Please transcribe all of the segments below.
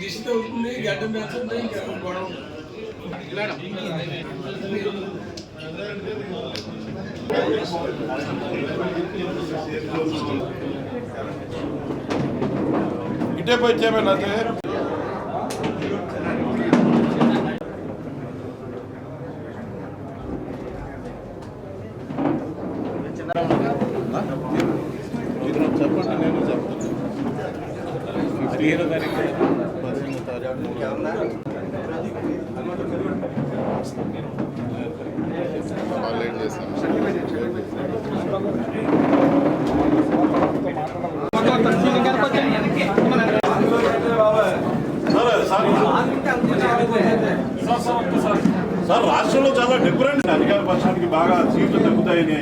దిశ తగ్గుతుంది గడ్డం పెంచుతుంది ఇంకా గొడవ ఇటే పోయి చేయమన్నా చెప్పండి నేను చెప్తాను పదిహేను తారీఖు లేట్ చేస్తాను సార్ రాష్ట్రంలో చాలా డిఫరెంట్ అధికార పక్షానికి బాగా సీట్లు తగ్గుతాయని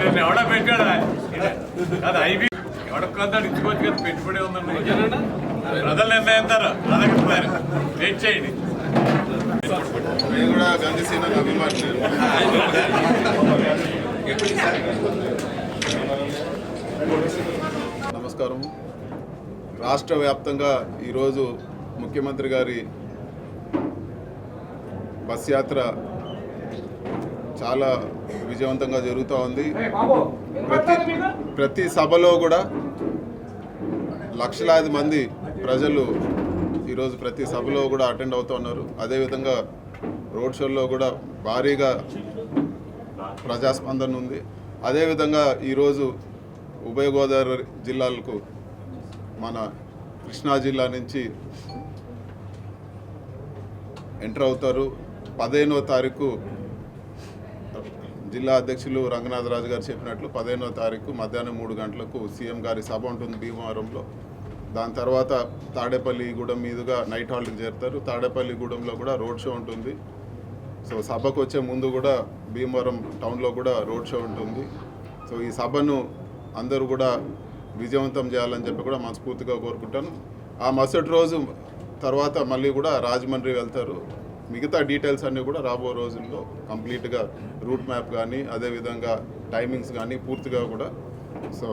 నేను ఎవడ పెట్టాడా? అది ఐబీ ఎవడొక్కదంతా ఇచ్చుకోవచ్చు కదా పెట్టుబడి ఉందండి ప్రజలు నిర్ణయిస్తారు వెయిట్ చేయండి. నేను కూడా గాంధీ సేన అభిమాని నమస్కారం. రాష్ట్ర వ్యాప్తంగా ఈరోజు ముఖ్యమంత్రి గారి బస్ యాత్ర చాలా విజయవంతంగా జరుగుతూ ఉంది. ప్రతి ప్రతి సభలో కూడా లక్షలాది మంది ప్రజలు ఈరోజు ప్రతి సభలో కూడా అటెండ్ అవుతూ ఉన్నారు. అదేవిధంగా రోడ్ షోల్లో కూడా భారీగా ప్రజాస్పందన ఉంది. అదేవిధంగా ఈరోజు ఉభయ గోదావరి జిల్లాలకు మన కృష్ణా జిల్లా నుంచి ఎంటర్ అవుతారు. పదిహేనో తారీఖు జిల్లా అధ్యక్షులు రంగనాథరాజు గారు చెప్పినట్లు పదిహేనో తారీఖు మధ్యాహ్నం మూడు గంటలకు సీఎం గారి సభ ఉంటుంది భీమవరంలో. దాని తర్వాత తాడేపల్లిగూడెం మీదుగా నైట్ హాల్ట్కి చేరుతారు. తాడేపల్లిగూడెంలో కూడా రోడ్ షో ఉంటుంది. సో సభకు వచ్చే ముందు కూడా భీమవరం టౌన్లో కూడా రోడ్ షో ఉంటుంది. సో ఈ సభను అందరూ కూడా విజయవంతం చేయాలని చెప్పి కూడా మనస్ఫూర్తిగా కోరుకుంటాను. ఆ మరుసటి రోజు తర్వాత మళ్ళీ కూడా రాజమండ్రి వెళ్తారు. మిగతా డీటెయిల్స్ అన్నీ కూడా రాబో రోజుల్లో కంప్లీట్గా రూట్ మ్యాప్ కానీ అదేవిధంగా టైమింగ్స్ కానీ పూర్తిగా కూడా సో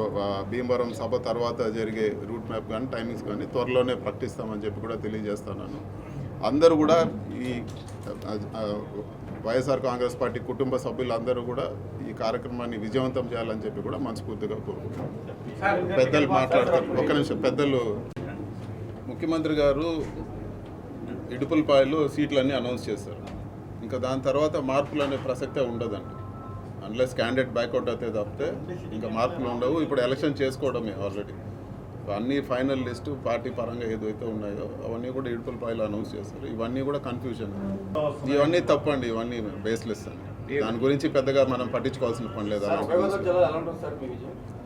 భీమవరం సభ తర్వాత జరిగే రూట్ మ్యాప్ కానీ టైమింగ్స్ కానీ త్వరలోనే ప్రకటిస్తామని చెప్పి కూడా తెలియజేస్తున్నాను అందరూ కూడా ఈ వైఎస్ఆర్ కాంగ్రెస్ పార్టీ కుటుంబ సభ్యులందరూ కూడా ఈ కార్యక్రమాన్ని విజయవంతం చేయాలని చెప్పి కూడా మనస్ఫూర్తిగా కోరుకుంటున్నాను. పెద్దలు మాట్లాడతారు. ఒక్క నిమిషం పెద్దలు. ముఖ్యమంత్రి గారు ఇడుపులపాయలు సీట్లన్నీ అనౌన్స్ చేస్తారు ఇంకా దాని తర్వాత మార్పులు అనే ప్రసక్తే ఉండదండి. అన్లెస్ క్యాండిడేట్ బ్యాక్అవుట్ అయితే తప్పితే ఇంకా మార్పులు ఉండవు. ఇప్పుడు ఎలక్షన్ చేసుకోవడమే ఆల్రెడీ అన్ని ఫైనల్ లిస్ట్ పార్టీ పరంగా ఏదైతే ఉన్నాయో అవన్నీ కూడా ఇడుపులపాయలు అనౌన్స్ చేస్తారు. ఇవన్నీ కూడా కన్ఫ్యూజన్ ఇవన్నీ తప్పండి ఇవన్నీ బేస్లెస్ అండి దాని గురించి పెద్దగా మనం పట్టించుకోవాల్సిన పని లేదు.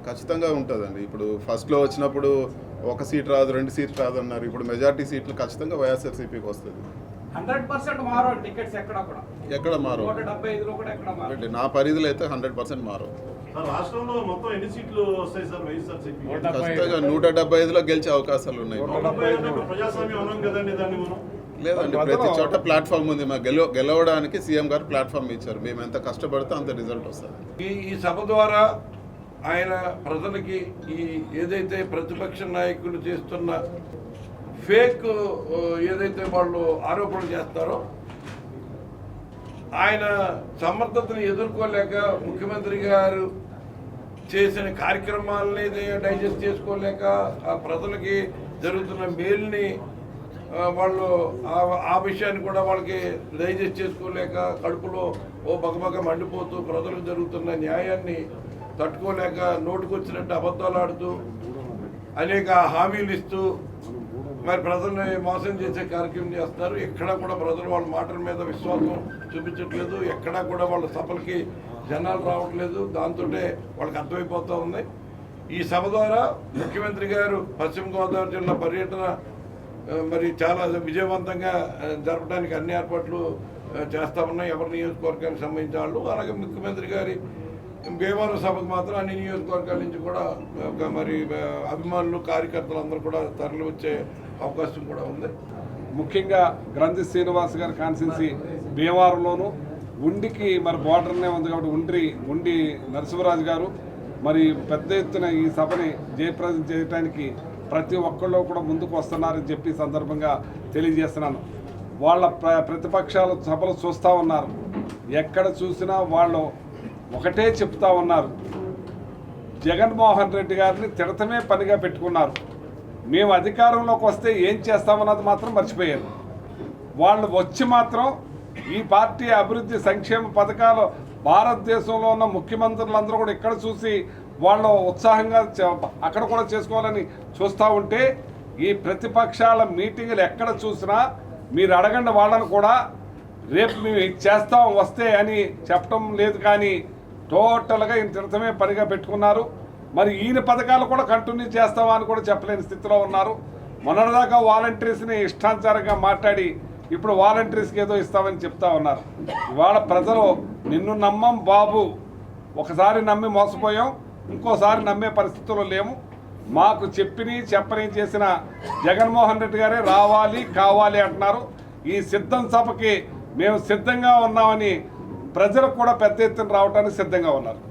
ఖచ్చితంగా ఉంటుందండి. ఇప్పుడు ఫస్ట్లో వచ్చినప్పుడు ఒక సీట్ రాదు రెండు సీట్ రాదు అన్నారు ఇప్పుడు మెజార్టీ సీట్లు ఖచ్చితంగా వైఎస్ఆర్సీపీకి వస్తుంది. హండ్రెడ్ పర్సెంట్ మారో టికెట్స్ ఎక్కడ కూడా. ఎక్కడ మారు నూట డెబ్బై ఐదులో కూడా ఎక్కడ మారో అంటే నా పరిధిలో అయితే హండ్రెడ్ పర్సెంట్ మారు సార్ రాష్ట్రంలో మొత్తం ఎన్ని సీట్లు వస్తాయి సార్ వైఎస్ఆర్సీపీ ఖచ్చితంగా నూట డెబ్బై ఐదులో గెలిచే అవకాశాలు ఉన్నాయి. ప్రజాస్వామ్యం కదండి దాన్ని మనం? లేదండి ప్రతి చోట ప్లాట్ఫామ్ ఉంది. మా గెలవ గెలవడానికి సీఎం గారు ప్లాట్ఫామ్ ఇచ్చారు. మేము ఎంత కష్టపడితే అంత రిజల్ట్ వస్తుంది. ఈ ఈ సభ ద్వారా ఆయన ప్రజలకి ఈ ఏదైతే ప్రతిపక్ష నాయకులు చేస్తున్న ఫేక్ ఏదైతే వాళ్ళు ఆరోపణలు చేస్తారో ఆయన సమర్థతను ఎదుర్కోలేక ముఖ్యమంత్రి గారు చేసిన కార్యక్రమాలని డైజెస్ట్ చేసుకోలేక ఆ ప్రజలకి జరుగుతున్న మేలుని వాళ్ళు ఆ- ఆ విషయాన్ని కూడా వాళ్ళకి డైజెస్ట్ చేసుకోలేక కడుపులో ఓ బగబగ మండిపోతూ ప్రజలకు జరుగుతున్న న్యాయాన్ని తట్టుకోలేక నోటుకొచ్చినట్టు అబద్ధాలు ఆడుతూ అనేక హామీలు ఇస్తూ మరి ప్రజల్ని మోసం చేసే కార్యక్రమం చేస్తున్నారు ఎక్కడా కూడా ప్రజలు వాళ్ళ మాటల మీద విశ్వాసం చూపించట్లేదు. ఎక్కడా కూడా వాళ్ళ సభలకి జనాలు రావట్లేదు. దాంతో వాళ్ళకి అర్థమైపోతూ ఉంది. ఈ సభ ద్వారా ముఖ్యమంత్రి గారు పశ్చిమ గోదావరి జిల్లా పర్యటన మరి చాలా విజయవంతంగా జరపడానికి అన్ని ఏర్పాట్లు చేస్తా ఉన్నాయి. ఎవరి నియోజకవర్గానికి సంబంధించిన వాళ్ళు. అలాగే ముఖ్యమంత్రి గారి భీమవరం సభకు మాత్రం అన్ని నియోజకవర్గాల నుంచి కూడా మరి అభిమానులు కార్యకర్తలు అందరూ కూడా తరలి వచ్చే అవకాశం కూడా ఉంది. ముఖ్యంగా గ్రంథి శ్రీనివాస్ గారి కాన్స్టిట్యున్సీ భీమవరంలోను ఉండికి మరి బోర్డర్నే ఉంది కాబట్టి ఉండ్రి ఉండి నరసింహరాజు గారు మరి పెద్ద ఎత్తున ఈ సభని జయప్రదం చేయడానికి ప్రతి ఒక్కళ్ళు కూడా ముందుకు వస్తున్నారని చెప్పి సందర్భంగా తెలియజేస్తున్నాను. వాళ్ళ ప్ర సభలు చూస్తూ ఉన్నారు. ఎక్కడ చూసినా వాళ్ళు ఒకటే చెప్తా ఉన్నారు. జగన్మోహన్ రెడ్డి గారిని తిడతమే పనిగా పెట్టుకున్నారు. మేము అధికారంలోకి వస్తే ఏం చేస్తామన్నది మాత్రం మర్చిపోయారు. వాళ్ళు వచ్చి మాత్రం ఈ పార్టీ అభివృద్ధి సంక్షేమ పథకాలు భారతదేశంలో ఉన్న ముఖ్యమంత్రులందరూ కూడా ఇక్కడ చూసి వాళ్ళు ఉత్సాహంగా అక్కడ కూడా చేసుకోవాలని చూస్తూ ఉంటే ఈ ప్రతిపక్షాల మీటింగులు ఎక్కడ చూసినా మీరు అడగండి వాళ్ళను కూడా రేపు మేము చేస్తాం వస్తే అని చెప్పడం లేదు కానీ టోటల్గా ఈయన తిడతమే పనిగా పెట్టుకున్నారు. మరి ఈయన పథకాలు కూడా కంటిన్యూ చేస్తామా అని కూడా చెప్పలేని స్థితిలో ఉన్నారు. మొన్నటిదాకా వాలంటీర్స్ని ఇష్టానుసారంగా మాట్లాడి ఇప్పుడు వాలంటీర్స్కి ఏదో ఇస్తామని చెప్తా ఉన్నారు. ఇవాళ ప్రజలు నిన్ను నమ్మం బాబు. ఒకసారి నమ్మి మోసపోయాం ఇంకోసారి నమ్మే పరిస్థితుల్లో లేము. మాకు చెప్పిని చెప్పని చేసిన జగన్మోహన్ రెడ్డి గారే రావాలి కావాలి అంటున్నారు. ఈ సిద్ధం సభకి మేము సిద్ధంగా ఉన్నామని ప్రజలకు కూడా పెద్ద ఎత్తున రావడానికి సిద్ధంగా ఉన్నారు.